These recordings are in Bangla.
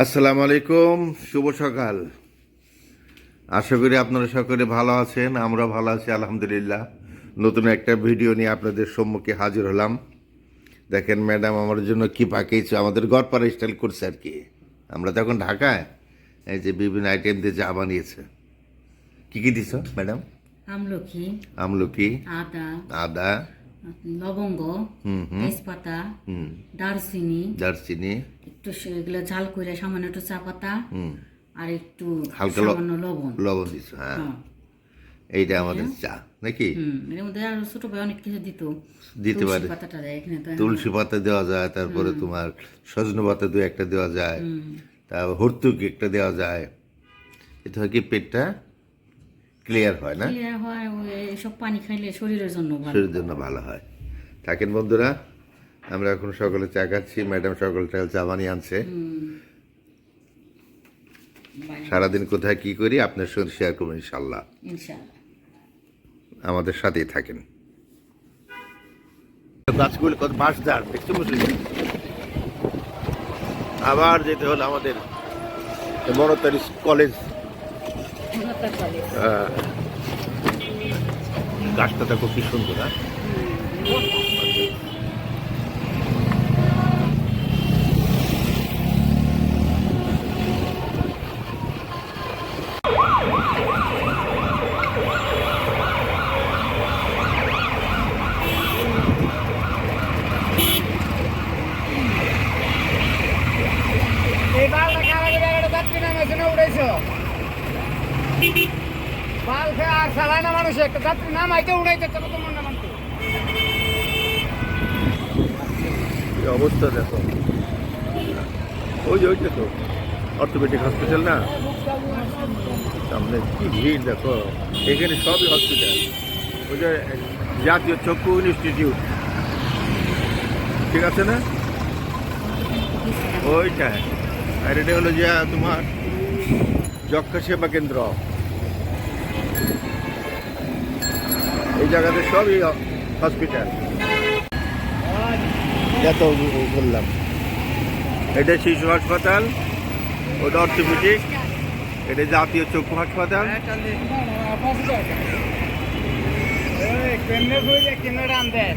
আসসালামু আলাইকুম শুভ সকাল। আশা করি আপনারা সকলে ভালো আছেন আমরা ভালো আছি আলহামদুলিল্লাহ। নতুন একটা ভিডিও নিয়ে আপনাদের সম্মুখে হাজির হলাম। দেখেন ম্যাডাম আমার জন্য কি পাকিয়েছে আমাদের গড়পাড়া স্টাইল করছে আর কি। আমরা তো এখন ঢাকায় এই যে বিভিন্ন আইটেম দিয়ে চা বানিয়েছে। কি কি দিছ ম্যাডাম? আমলকি আমলকি আদা আদা লবঙ্গ তেজপাতা দারচিনি দারচিনি। একটু এগুলো ঝাল করে সামান্য একটু চা পাতা আর একটু হালকা সামান্য লবণ। লবণ দিছ হ্যাঁ। হ্যাঁ। এইটা আমাদের চা নাকি? এর মধ্যে আর ছোট ভাই অনেক কিছু দিত। দিতে তুলসী পারে পাতাটা দেয় এখানে তো। তুলসী পাতা দেওয়া যায় তারপরে তোমার সজনে পাতা দু একটা দেওয়া যায় তারপর হর্তুক একটা দেওয়া যায়। এটা হয় কি পেটটা? ক্লিয়ার হয় না? Clear হয় পানি খাইলে শরীরের জন্য ভালো। শরীরের জন্য ভালো হয়। থাকেন বন্ধুরা আমরা এখন সকালে চা খাচ্ছি ম্যাডাম সকাল চা বানিয়ে আনছে। সারাদিন কোথায় কি করি আপনার সঙ্গে শেয়ার করবেন ইনশাল্লাহ আমাদের সাথেই থাকেন। গাছগুলো কত বাঁশ দাঁড় দেখতে বুঝলি আবার যেতে হলো আমাদের বড়তারি কলেজ। গাছটা দেখো কি সুন্দর হ্যাঁ এই বালটা খারাপ করে একটা যাত্রী নামাইছে না উড়াইছো আর না অবস্থা দেখো। ওই যে ওইটা তো, অর্থোপেডিক হসপিটাল না? কি ভিড় দেখো। সবই হসপিটাল ওই যে জাতীয় চক্ষু ইনস্টিটিউট ঠিক আছে না? ওইটা আর হলো যে তোমার যক্ষা সেবা কেন্দ্র। জায়গাতে সবই হসপিটাল এত বললাম। এটা শিশু হাসপাতাল ওটা অর্থোপেডিক এটা জাতীয় চক্ষু হাসপাতাল। কেমনে বুঝে কেমনে রাম দেয়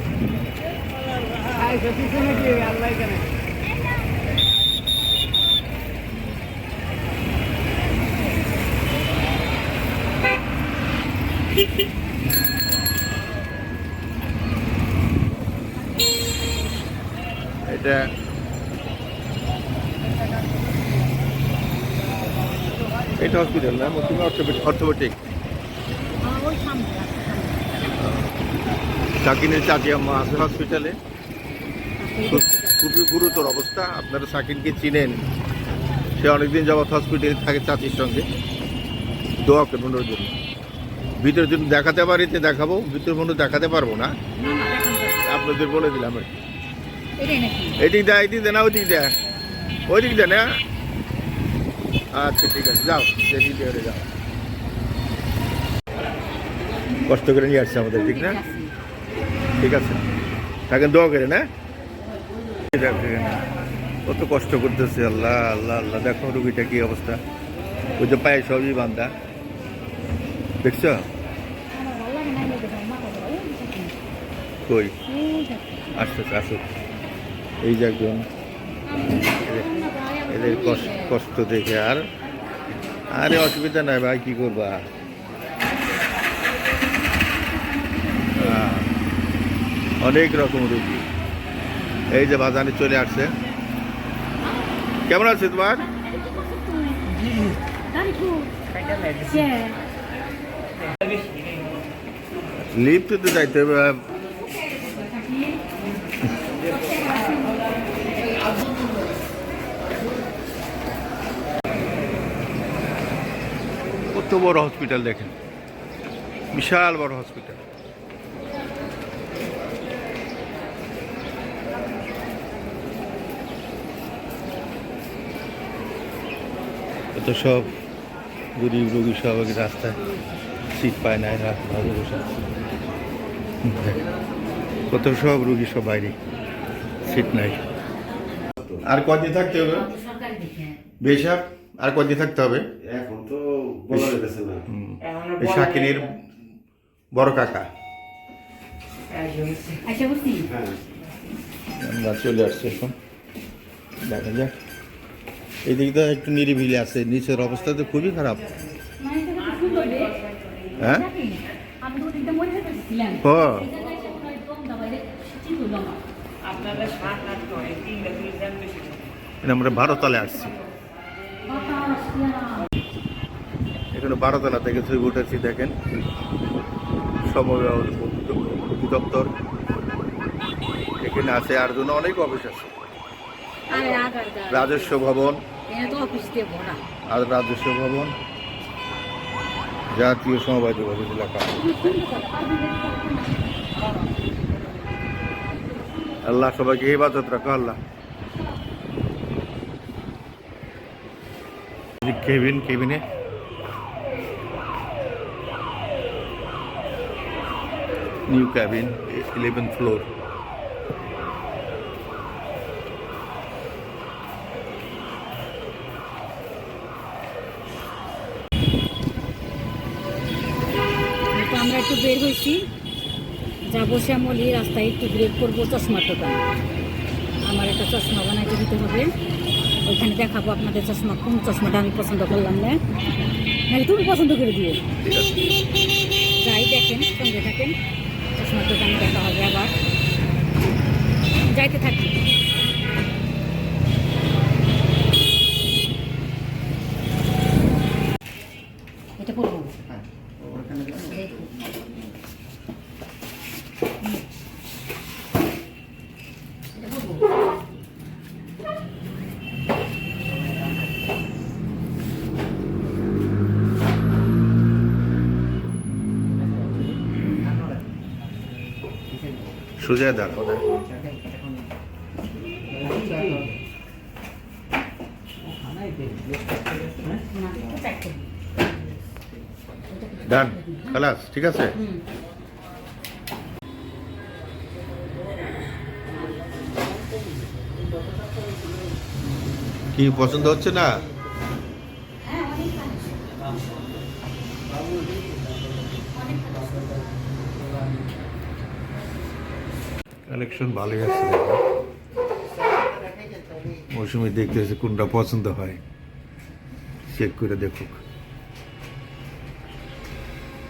আইসো পিছনে কি আল্লাহ জানে এটা এটা হসপিটাল না? তুমি অর্থোপেডিক সাকিনের চাচি আম্মা আছে হসপিটালে খুব- খুবই গুরুতর অবস্থা। আপনারা সাকিনকে চিনেন। সে অনেকদিন যাবৎ হসপিটালে থাকে চাচির সঙ্গে। দোয়া করবেন জন্য। ভিতরে যদি দেখাতে পারি, তো দেখাবো। ভিতরে মনে দেখাতে পারব না। আপনাদের বলে দিলাম আর কি। এদিক দেয় এদিক দে না ওদিক দেয়। ওই দিক দে না? আচ্ছা ঠিক আছে যাও যেদিক দিয়ে যাও। কষ্ট করে নিয়ে আসছে আমাদের ঠিক না? ঠিক আছে। থাকেন দোয়া করে না? কত কষ্ট করতেছে আল্লাহ আল্লাহ আল্লাহ। দেখো রুগীটা কি অবস্থা। ওই যে পায়ে সবই বান্ধা দেখছ? কই? আসতেছে আসুক। এই যে একজন। এদের- কষ্ট দেখে আর আরে অসুবিধা নাই ভাই কি করবা? অনেক রকম রুগী। এই যে বাজারে চলে আসছে। কেমন আছে তোমার? লিফট তো যাইতে হবে কত বড় হসপিটাল দেখেন। বিশাল বড় হসপিটাল। এত সব গরিব রোগী সব রাস্তায় সিট পায় না রাস্তায় কত সব রুগী সব বাইরে সিট নাই। আর কদিন থাকতে হবে? বেশাব আর কদিন থাকতে হবে? এখন তো বলা যেতেছে না। এই শাকিনীর বড় কাকা। আচ্ছা হ্যাঁ। আমরা চলে আসছি এখন। দেখা যাক। এই দিকটা একটু নিরিবিলি আছে নিচের অবস্থা তো খুবই খারাপ। মানে হ্যাঁ? ও। এই জায়গায় এসে মনে হয় দম দাবাইলে ঠিক হলো না আপনাদের সাত আট নয় তিনটা তুলছেন বেশি এটা আমরা বারোতলায় আসছি বাতাস পেয়ারা এখানে বারোতলা থেকে ছবি উঠেছি দেখেন। সমবায় অধিদপ্তর এখানে আছে আর জন্য অনেক অফিস আছে। রাজস্ব ভবন। আর রাজস্ব ভবন। জাতীয় সমবায় অফিস এলাকা। আল্লাহ সবাইকে হেফাজত রাখো আল্লাহ। কেবিন কেবিনে। ক্যাবিন ইলেভেন ফ্লোর তো আমরা একটু বের হয়েছি। যাব শ্যামলি, রাস্তায় একটু ব্রেক করব চশমার দোকান আমার একটা চশমা বানাইতে দিতে হবে। ওইখানে দেখাবো আপনাদের চশমা, কোন চশমাটা আমি পছন্দ করলাম না। তুমি পছন্দ করে দিও। যাই দেখেন, সঙ্গে থাকেন। দোকানে দেখা হবে আবার। যাইতে থাকি এটা করব এই তো। এটা করব সোজা দাঁড়াও। ডান খালাস ঠিক আছে? কি পছন্দ হচ্ছে না? কালেকশন ভালোই আছে। মৌসুমি দেখতেছে কোনটা পছন্দ হয়। চেক করে দেখুক।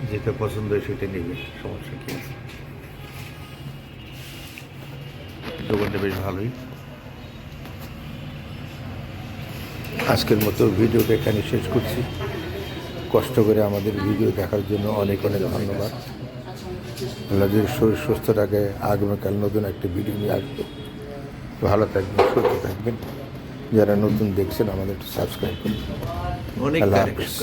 যেটা পছন্দ হয় সেটা নেবে, সমস্যা কি আছে? দোকানটা বেশ ভালোই। আজকের মতো ভিডিওটা এখানে শেষ করছি। কষ্ট করে আমাদের ভিডিও দেখার জন্য অনেক অনেক ধন্যবাদ। আল্লাহ যদি শরীর সুস্থ থাকে। আগামীকাল নতুন একটা ভিডিও নিয়ে আসব। ভালো থাকবেন সুস্থ থাকবেন। যারা নতুন দেখছেন আমাদের একটু সাবস্ক্রাইব করুন। আল্লাহ হাফিজ।